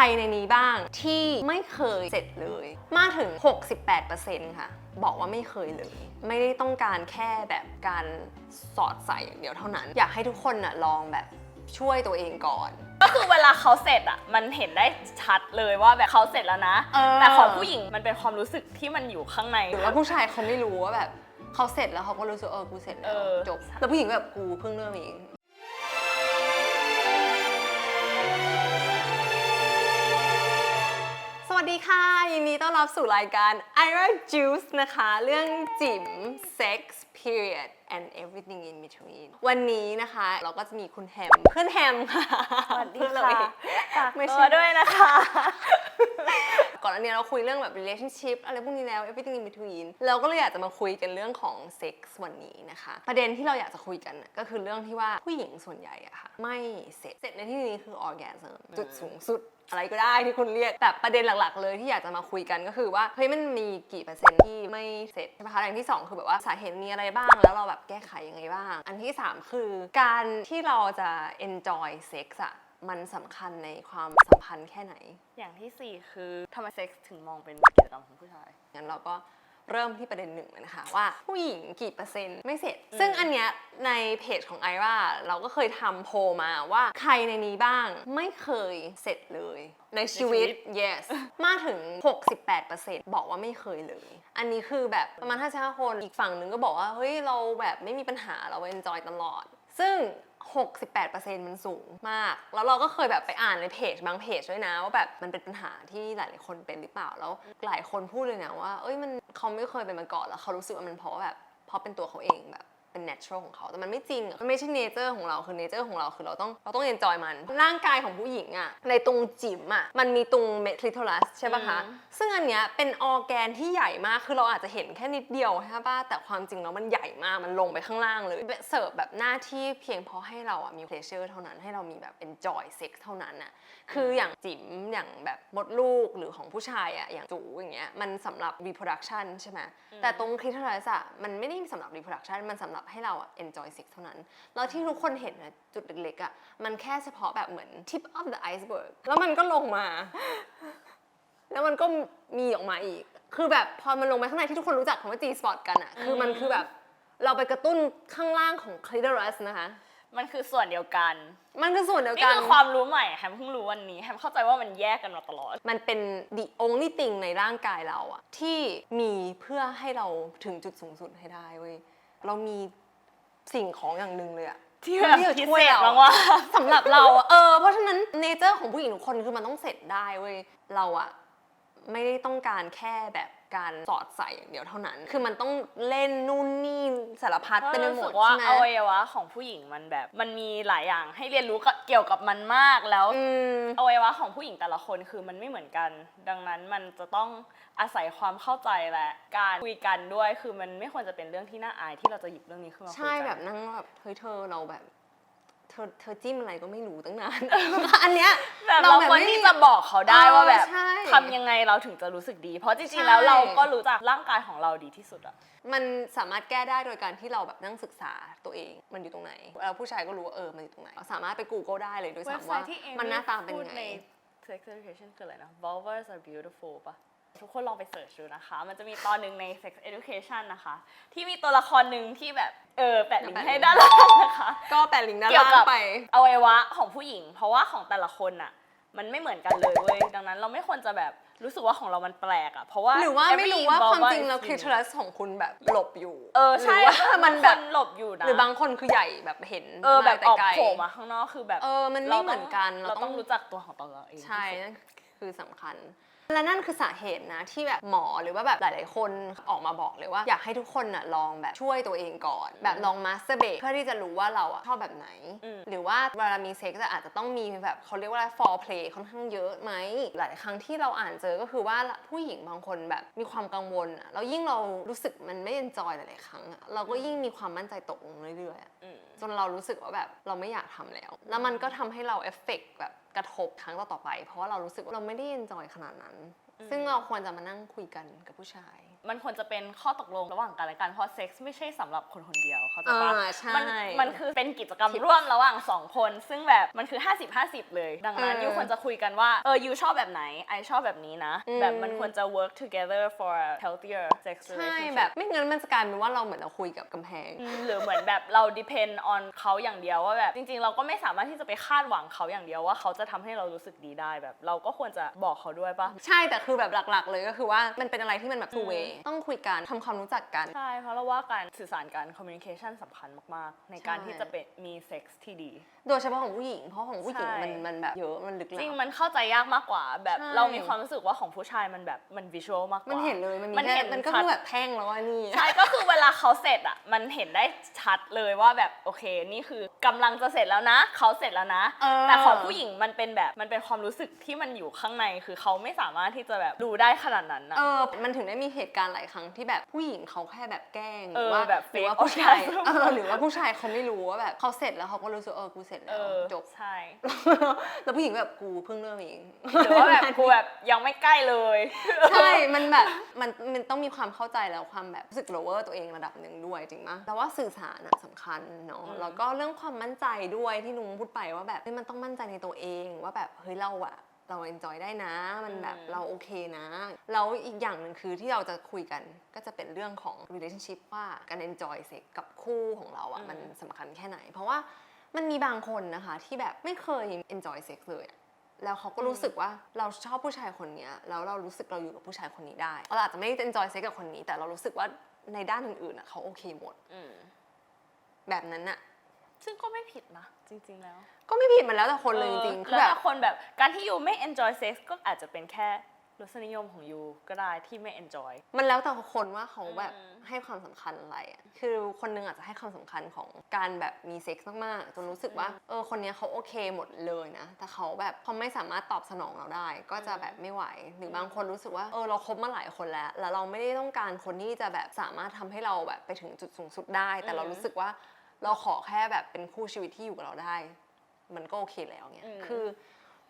รในนี้บ้างที่ไม่เคยเสร็จเลย มากถึง 68%ค่ะ บอกว่าไม่เคยเลย ไม่ได้ต้องการแค่แบบการสอดใส่อย่างเดียวเท่านั้น อยากให้ทุกคนน่ะลองแบบช่วยตัวเองก่อน ก็คือเวลาเขาเสร็จอะมันเห็นได้ชัดเลยว่าแบบเขาเสร็จแล้วนะ เออ แต่ของผู้หญิงมันเป็นความรู้สึกที่มันอยู่ข้างใน หรือว่าผู้ชายเขาไม่รู้ว่าแบบเขาเสร็จแล้วเขาก็รู้สึกเออกูเสร็จแล้เอวอจบ แล้วผู้หญิงก็แบบกูเพิ่งเริ่มเอง ดีค่ะ ยินดีต้อนรับสู่รายการ Ira Juice นะคะ เรื่องจิ๋ม sex period and everything in between วันนี้นะคะ เราก็จะมีคุณแฮม เพื่อนแฮมค่ะสวัสดีเพื่อนเราค่ะเองฝากไม่ตัใช่วด้วยนะคะ ก่อนอันเนี้ยเราคุยเรื่องแบบ relationship อะไรพวกนี้แล้ว everything in between เราก็เลยอยากจะมาคุยกันเรื่องของ sex วันนี้นะคะ ประเด็นที่เราอยากจะคุยกันน่ะก็คือเรื่องที่ว่าผู้หญิงส่วนใหญ่อะค่ะไม่เสร็จเสร็จในที่นี้คือ orgasm จุดสูงสุดอะไรก็ได้ที่คุณเรียก แต่ประเด็นหลัก ๆ เลยที่อยากจะมาคุยกันก็คือว่าเฮ้ยมันมีกี่เปอร์เซ็นต์ที่ไม่เสร็จใช่ไหมคะอย่างที่สองคือแบบว่าสาเหตุมีอะไรบ้าง แล้วเราแบบแก้ไขยังไงบ้าง อันที่สามคือการที่เราจะ enjoy sex อะ มันสำคัญในความสัมพันธ์แค่ไหน อย่างที่สี่คือทำไมเซ็กส์ถึงมองเป็นกิจกรรมของผู้ชาย งั้นเราก็เริ่มที่ประเด็นหนึ่งเลยนะคะว่าผู้หญิงกี่เปอร์เซ็นต์ไม่เสร็จซึ่งอันเนี้ยในเพจของไอราเราก็เคยทำโพลมาว่าใครในนี้บ้างไม่เคยเสร็จเลย ในชีวิต yes มากถึง 68%บอกว่าไม่เคยเลย อันนี้คือแบบประมาณ55คนอีกฝั่งหนึ่งก็บอกว่า เฮ้ย เราแบบไม่มีปัญหาเรา enjoy ตลอด ซึ่ง 68%มันสูงมาก แล้วเราก็เคยแบบไปอ่านในเพจบางเพจด้วยนะว่าแบบมันเป็นปัญหาที่หลายๆคนเป็นหรือเปล่าแล้วหลายคนพูดเลยนะว่า เอ้ยมันเขาไม่เคยเป็นมาก่อนแล้วเขารู้สึกว่ามันเพราะแบบเพราะเป็นตัวเขาเองแบบ เป็น natural ของเขาแต่มันไม่จริงอะมันไม่ใช่ nature ของเราคือ nature ของเราคือเราต้องเราต้อง enjoy มัน ร่างกายของผู้หญิงอะในตรงจิ๋มอะมันมีตรงเมทริโทรัสใช่ปะคะอืมซึ่งอันเนี้ยเป็นออร์แกนที่ใหญ่มากคือเราอาจจะเห็นแค่นิดเดียวใช่ปะแต่ความจริงแล้วมันใหญ่มากมันลงไปข้างล่างเลยเสิร์ฟแบบหน้าที่เพียงเพราะให้เราอะมี pleasure เท่านั้นให้เรามีแบบ enjoy sex เท่านั้นอะคืออย่างจิ๋มอย่างแบบมดลูกหรือของผู้ชายอะอย่างจูอย่างเงี้ยมันสำหรับ reproduction ใช่ไหมแต่ตรง clitoris อะมันไม่ได้สำหรับ reproduction มันสำหรับให้เราอะ enjoy sex เท่านั้น แล้วที่ทุกคนเห็นนะจุดเล็กๆอะมันแค่เฉพาะแบบเหมือน tip of the iceberg แล้วมันก็ลงมา แล้วมันก็มีออกมาอีก คือแบบพอมันลงไปข้างในที่ทุกคนรู้จักคำว่า G spot กันอะคือมันคือแบบเราไปกระตุ้นข้างล่างของ clitoris นะคะ มันคือส่วนเดียวกัน มันคือส่วนเดียวนี่กัน คือความรู้ใหม่แฮมเพิ่งรู้วันนี้แฮมเข้าใจว่ามันแยกกันมาตลอด มันเป็น the only thing ในร่างกายเราอะที่มีเพื่อให้เราถึงจุดสูงสุดให้ได้เว้ย เรามีสิ่งของอย่างหนึ่งเลยอะที่แบบจะพิช่วยเศษเรามากว่าสำหรับเราอะเออเพราะฉะนั้นเนเจอร์ของผู้หญิงทุกคนคือมันต้องเสร็จได้เว้ยเราอะไม่ได้ต้องการแค่แบบ การสอดใส่อย่างเดียวเท่านั้น คือมันต้องเล่นนู่นนี่สารพัดเพราะเต็มไปรู้หมสึดกว่าใช่ไหม อวัยวะของผู้หญิงมันแบบ มันมีหลายอย่างให้เรียนรู้กับเกี่ยวกับมันมากแล้ว อืม อวัยวะของผู้หญิงแต่ละคนคือมันไม่เหมือนกัน ดังนั้นมันจะต้องอาศัยความเข้าใจและการคุยกันด้วย คือมันไม่ควรจะเป็นเรื่องที่น่าอายที่เราจะหยิบเรื่องนี้ขึ้นมาคุยใช่กันแบบนั่งแบบเฮ้ยเธอเราแบบเธอเธอจิ้มอะไรก็ไม่รู้ตั้งนาน อันเนี้ยแบบเราควรที่จะบอกเขาได้ว่าแบบเออใช่ทำยังไงเราถึงจะรู้สึกดี เพราะจใช่ริงๆแล้วเราก็รู้จักร่างกายของเราดีที่สุดอะมันสามารถแก้ได้โดยการที่เราแบบนั่งศึกษาตัวเอง มันอยู่ตรงไหนแล้วผู้ชายก็รู้ว่าเออมันอยู่ตรงไหนเราสามารถไป Google ได้เลยด้วยเว็บซ้ำไซว่าต์ที่เอมมันหน้าตาเป็นพูดยังในไง sex education คืออะไรนะ vulvas are beautiful ปะ ทุกคนลองไปเสิร์ชดูนะคะ มันจะมีตอนหนึ่งใน sex education นะคะ ที่มีตัวละครหนึ่งที่แบบ เออ แปะลิงก์ให้ด้านล่างนะคะ ก็แปะลิงก์ด้านเกี่ยวล่างกับไป อวัยวะของผู้หญิง เพราะว่าของแต่ละคนน่ะมันไม่เหมือนกันเลยเว้ย ดังนั้นเราไม่ควรจะแบบรู้สึกว่าของเรามันแปลกอะเพราะว่า หรือว่าไม่ every รู้ว่าความ vulva จริง is แล้ว unique clitoris ของคุณแบบหลบอยู่เออใช่หรือว่ามันแบบบางคนหลบอยู่นะ หรือบางคนคือใหญ่แบบเห็นเออแบบแต่ออกไกลโผล่มาข้างนอกคือแบบเออมันไม่เหมือนกันเราเราต้ต้อองงรู้จักตัวของตัวเราเองใช่ที่สุดนั่นคือสำคัญ และนั่นคือสาเหตุนะที่แบบหมอหรือว่าแบบหลาย ๆ คนออกมาบอกเลยว่าอยากให้ทุกคนน่ะลองแบบช่วยตัวเองก่อน แบบลองมาสเตอร์เบเพื่อที่จะรู้ว่าเราอะชอบแบบไหนอืมหรือว่าเวลามีเซ็กซ์อะอาจจะต้องมีแบบเขาเรียกว่า for play ค่อนข้างเยอะไหมหลายครั้งที่เราอ่านเจอก็คือว่าผู้หญิงบางคนแบบมีความกังวลอะแล้วยิ่งเรารู้สึกมันไม่เอนจอยหลาย ๆ ครั้งอะเราก็ยิ่งมีความมั่นใจตกลงเรื่อยๆอะอืมจนเรารู้สึกว่าแบบเราไม่อยากทำแล้ว แล้วมันก็ทำให้เราเอฟเฟกต์แบบ กระทบครั้งต่อๆไป เพราะว่าเรารู้สึกว่าเราไม่ได้เอนจอยขนาดนั้น ซึ่งเราควรจะมานั่งคุยกันกับผู้ชาย มันควรจะเป็นข้อตกลงระหว่างกันและกันเพราะเซ็กซ์ไม่ใช่สำหรับคนคนเดียวเขาใจปะอ่าใช่มันมันคือเป็นกิจกรรมร่วมระหว่างสองคน ซึ่งแบบมันคือ 50 50 เลย ดังนั้นเออยูควรจะคุยกันว่าเออยูชอบแบบไหนไอชอบแบบนี้นะ อืม แบบมันควรจะ work together for a healthier sex ใช่ relationship แบบไม่งั้นมันจะกลายเป็นว่าเราเหมือนเราคุยกับกำแพง อืมหรือเหมือนแบบเรา depend on เขาอย่างเดียวว่าแบบจริง ๆ เราก็ไม่สามารถที่จะไปคาดหวังเขาอย่างเดียวว่าเขาจะทำให้เรารู้สึกดีได้แบบ เราก็ควรจะบอกเขาด้วยปะ ใช่แต่คือแบบหลักๆ เลยก็คือว่ามันเป็นอะไรที่มันแบบ two way ต้องคุยกันทำความรู้จักกัน ใช่ เพราะเราว่าการสื่อสารกัน communication สำคัญมาก ๆ ในการใช่ที่จะเป็นมีเซ็กส์ที่ดี โดยเฉพาะของผู้หญิง เพราะของผู้หญิงใช่ มันมันแบบเยอะมันลึกจลัริงบมันเข้าใจยากมากกว่า แบบใช่ เรามีความรู้สึกว่าของผู้ชายมันแบบมันวิชวลมากกว่า มัมันเห็นเลยมันมีมันแค่เห็นมันก็ชัด คือแบบแท่งแล้วว่านี่ใช่ ก็คือเวลาเขาเสร็จอะ มันเห็นได้ชัดเลยว่าแบบโอเค นี่คือกำลังจะเสร็จแล้วนะ เขาเสร็จแล้วนะ เออ แต่ของผู้หญิงมันเป็นแบบมันเป็นความรู้สึกที่มันอยู่ข้างใน คือเขาไม่สามารถที่จะแบบดูได้ขนาดนั้นนะ เออมันถึงได้มีเหตุการณ์หลายครั้งที่แบบผู้หญิงเขาแค่แบบแกล้งหเอรืออว่าแบบหรือว่า fake ผู้ชาย orgasm เออหรือว่าผู้ชายเขาไม่รู้ว่าแบบเขาเสร็จแล้วเขาก็รู้สึกเออกูเสร็จเอแล้วอจบใช่แล้วผู้หญิงแบบกูเพิ่งเริ่มเองหรือว่าแบบกูแบบยังไม่ใกล้เลย ใช่มันแบบมันมันต้องมีความเข้าใจแล้วความแบบรู้สึก lower ตัวเองระดับหนึ่งด้วยจริงมะแต่ว่าสื่อสารอะสำคัญเนาะอืมแล้วก็เรื่องความมั่นใจด้วยที่นุ้งพูดไปว่าแบบเฮ้ยมันต้องมั่นใจในตัวเองว่าแบบเฮ้ยเราอะ เรา enjoy ได้นะ มันแบบเราโอเคนะ แล้วอีกอย่างหนึ่งคือที่เราจะคุยกันก็จะเป็นเรื่องของ relationship ว่าการ enjoy sex กับคู่ของเราอะมันสำคัญแค่ไหน เพราะว่ามันมีบางคนนะคะที่แบบไม่เคย enjoy sex เลยอะแล้วเขาก็รู้สึกว่าเราชอบผู้ชายคนเนี้ยแล้วเรารู้สึกเราอยู่กับผู้ชายคนนี้ได้เราอาจจะไม่ได้ enjoy sex กับคนนี้ แต่เรารู้สึกว่าในด้านอื่นๆอะเขาโอเคหมดอืมแบบนั้นอะ ซึ่งก็ไม่ผิดนะจริง ๆ แล้ว ก็ไม่ผิดมันแล้วแต่คนเลยจริงๆเออคือแล้วแบบ แต่คนแบบการที่ยูไม่ enjoy sex ก็อาจจะเป็นแค่รสนิยมของยูก็ได้ที่ไม่ enjoy มันแล้วแต่คนว่าเขาแบบอืม ให้ความสำคัญอะไรอะคือคนหนึงอาจจะให้ความสำคัญของการแบบมีเซ็กซ์มากๆ จนรู้สึกว่า เออ คนเนี้ยเขาโอเคหมดเลยนะ แต่เขาแบบเขาไม่สามารถตอบสนองเราได้ ก็จะแบบไม่ไหว หรือบางคนรู้สึกว่า เออ เราคบมาหลายคนแล้ว แล้วเราไม่ได้ต้องการคนที่จะแบบสามารถทำให้เราแบบไปถึงจุดสูงสุดได้ แต่เรารู้สึกว่า เราขอแค่แบบเป็นคู่ชีวิตที่อยู่กับเราได้ มันก็โอเคแล้วเนี่ยอืมคือ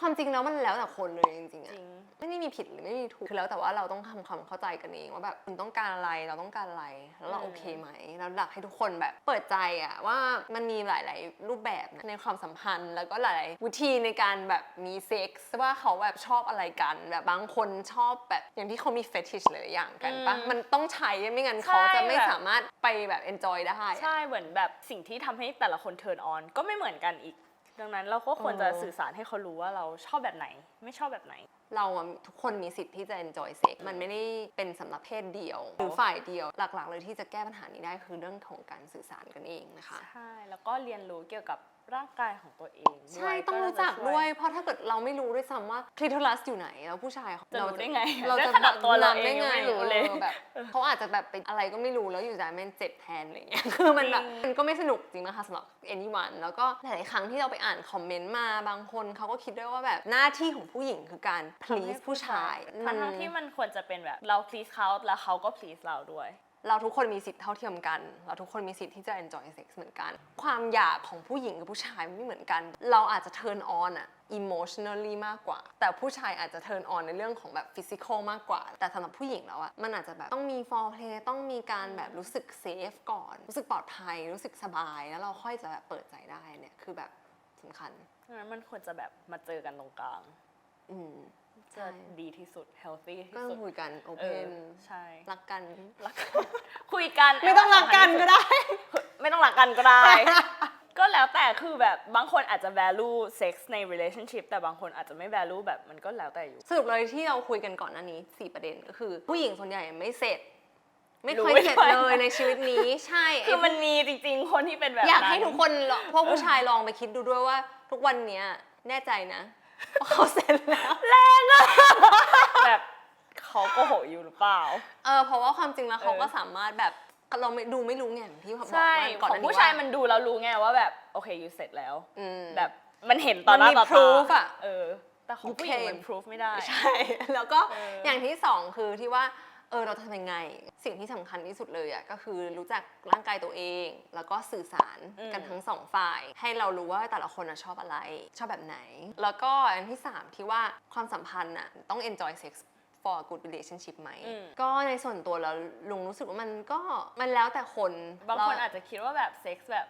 ความจริงแล้วมันแล้วแต่คนเลยจริงๆจอะริงไม่ได้มีผิดหรือไม่มีถูกคือแล้วแต่ว่าเราต้องทำความเข้าใจกันเองว่าแบบคุณต้องการอะไรเราต้องการอะไรแล้วเราอืมโอเคไหมแล้วอยากให้ทุกคนแบบเปิดใจอะว่ามันมีหลาย ๆ รูปแบบนะในความสัมพันธ์ แล้วก็หลายๆวิธีในการแบบมีเซ็กซ์ว่าเขาแบบชอบอะไรกันแบบบางคนชอบแบบอย่างที่เขามีเฟติชหลายๆอย่างกันปะอืมมันต้องใช้ไม่งั้นใช่เขาจะไม่แบบสามารถไปแบบ enjoy ได้อะใช่เหมือนแบบสิ่งที่ทำให้แต่ละคน turn on ก็ไม่เหมือนกันอีก ดังนั้นเราก็ควรจะเออสื่อสารให้เขารู้ว่าเราชอบแบบไหน ไม่ชอบแบบไหน เราอะทุกคนมีสิทธิ์ที่จะ enjoy sex มันไม่ได้เป็นสำหรับเพศเดียว หรือฝ่ายเดียวหลักๆ เลยที่จะแก้ปัญหานี้ได้คือเรื่องของการสื่อสารกันเองนะคะ ใช่ แล้วก็เรียนรู้เกี่ยวกับ ร่างกายของตัวเองใช่วยต้องรู้จักน่าะด้วย เพราะถ้าเกิดเราไม่รู้ด้วยซ้ำว่าคลิทอรัสอยู่ไหนแล้วผู้ชายจะรู้ได้ไงเราได้จะขนาดตัวเรานำเองยังไม่รู้เลยออแบบเขาอาจจะแบบเป็นอะไรก็ไม่รู้แล้วอยู่ใจแม่งเจ็บแทนอะไรเงี้ยคือมันแบบจริงมันก็ไม่สนุกจริงนะคะสำหรับ anyone แล้วก็หลายๆครั้งที่เราไปอ่านคอมเมนต์มาบางคนเขาก็คิดด้วยว่าแบบหน้าที่ของผู้หญิงคือการทำให้ please ผู้ชายทั้งๆที่มันควรจะเป็นแบบเรา please เขาแล้วเขาก็ please เราด้วย เราทุกคนมีสิทธิ์เท่าเทียมกัน เราทุกคนมีสิทธิ์ที่จะ enjoy sex เหมือนกัน ความอยากของผู้หญิงกับผู้ชายมันไม่เหมือนกัน เราอาจจะ turn on อะ emotionally มากกว่า แต่ผู้ชายอาจจะ turn on ในเรื่องของแบบ physical มากกว่า แต่สำหรับผู้หญิงแล้วอะมันอาจจะแบบต้องมี foreplay ต้องมีการแบบรู้สึก safe ก่อน รู้สึกปลอดภัย รู้สึกสบาย แล้วเราค่อยจะแบบเปิดใจได้เนี่ย คือแบบสำคัญดังนั้นมันควรจะแบบมาเจอกันตรงกลาง อืมใช่ จะดีที่สุด healthy ที่ก็ต้องสุดคุยกันเออ open ใช่รักกัน รักคุยกันไม่ต้องรักกันก็ได้ ไม่ต้องรักกันก็ได้ ก็แล้วแต่คือแบบบางคนอาจจะ value sex ใน relationship แต่บางคนอาจจะไม่ value แบบมันก็แล้วแต่อยู่ สรุปเลยที่เราคุยกันก่อนหน้านี้ 4 ประเด็นก็คือ ผู้หญิงส่วนใหญ่ไม่เสร็จ ไม่เคยรู้ไว้เสร็จด้วยเลยในชีวิตนี้ใช่คือมันมีจริง ๆ คนที่เป็นแบบอยากนั้นให้ทุกคนลองพวกผู้ชายลองไปคิดดูด้วยว่า ทุกวันเนี้ยแน่ใจนะว่า เขาเสร็จแล้วแบบเขาโกหกอยู่หรือเปล่า เออเพราะว่าความจริงแล้วเขาเออก็สามารถแบบเราไม่ดูไม่รู้ไงอย่างที่เขาบอกใช่ว่าก่อนขหองน้านี้ผู้ชายว่ามันดูแล้วรู้ไงว่าแบบโอเคอยู่เสร็จแล้ว อืม แบบมันเห็นต่อหน้ามันมีต่อตา proof อะเออ แต่ของ You ผู้หญิง came มัน proof ไม่ได้ ใช่ แล้วก็เออออย่างที่สองคือที่ว่า เออเราจะทำยังไง สิ่งที่สำคัญที่สุดเลยอะก็คือรู้จักร่างกายตัวเอง แล้วก็สื่อสารกันทั้งสองฝ่าย ให้เรารู้ว่าแต่ละคนอะชอบอะไร ชอบแบบไหน แล้วก็อันที่สามที่ว่าความสัมพันธ์อะต้อง enjoy sex for a good relationship ไหม อืม ก็ในส่วนตัวแล้วลุงรู้สึกว่ามันก็มันแล้วแต่คนบางคนเร อาจจะคิดว่าแบบเซ็กส์แบบ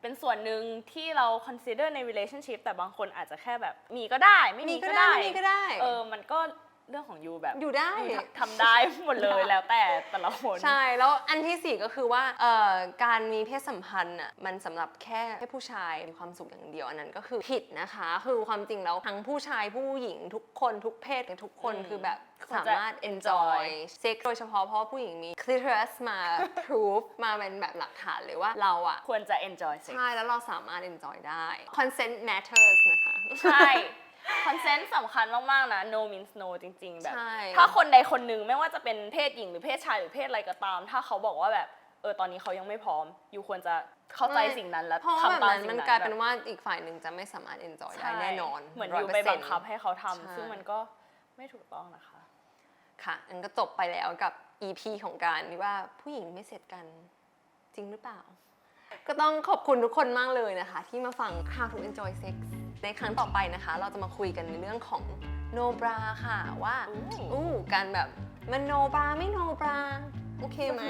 เป็นส่วนหนึ่งที่เรา consider ใน relationship แต่บางคนอาจจะแค่แบบมีก็ได้ ไม่มีมีก็ก็ได้ได้ ไม่มีก็ได้ เออ มันก็ เรื่องของยูแบบอยู่ได้ ยูทำได้หมดเลยแล้วแต่แต่ละคนใช่ แล้วอันที่สี่ก็คือว่าเอ่อการมีเพศสัมพันธ์อะมันสำหรับแค่ให้ผู้ชายมีความสุขอย่างเดียวอันนั้นก็คือผิดนะคะ คือความจริงแล้วทั้งผู้ชายผู้หญิงทุกคนทุกเพศทุกคนอืมคือแบบควรสาจะมารถ enjoy enjoy เซ็กโดยเฉพาะเพราะว่าผู้หญิงมี clitoris มา proof มาเป็นแบบหลักฐานเลยว่าเราอะควรจะ enjoy sex ใช่แล้วเราสามารถ enjoy ได้ consent matters นะคะ ใช่ consent สำคัญมาก ๆ นะ no means no จริง ๆ แบบ ใช่ ถ้าคนใดคนหนึ่งไม่ว่าจะเป็นเพศหญิงหรือเพศชายหรือเพศอะไรก็ตาม ถ้าเขาบอกว่าแบบเออตอนนี้เขายังไม่พร้อมยูควรจะเข้าใจสิ่งนั้นแล้วเพราะว่าแบบทำตามนั้นสิ่งมันนั้นกลายเป็นแบบว่าอีกฝ่ายหนึ่งจะไม่สามารถ enjoy ได้ใช่แน่นอนเหมือนร้ยูยไปเร์เซ็บันงต์คับให้เขาทำใช่ซึ่งมันก็ไม่ถูกต้องนะคะ ค่ะอันก็จบไปแล้วกับ EP ของการที่ว่าผู้หญิงไม่เสร็จกันจริงหรือเปล่า ก็ต้องขอบคุณทุกคนมากเลยนะคะ ที่มาฟัง How to Enjoy Sex ในครั้งต่อไปนะคะ เราจะมาคุยกันในเรื่องของ No bra ค่ะว่าอู้อู้การแบบมัน No bra ไม่ No bra โอเคไหม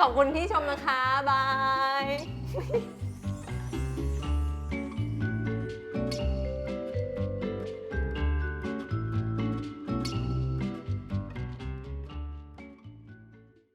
ขอบคุณที่ชมนะคะ บาย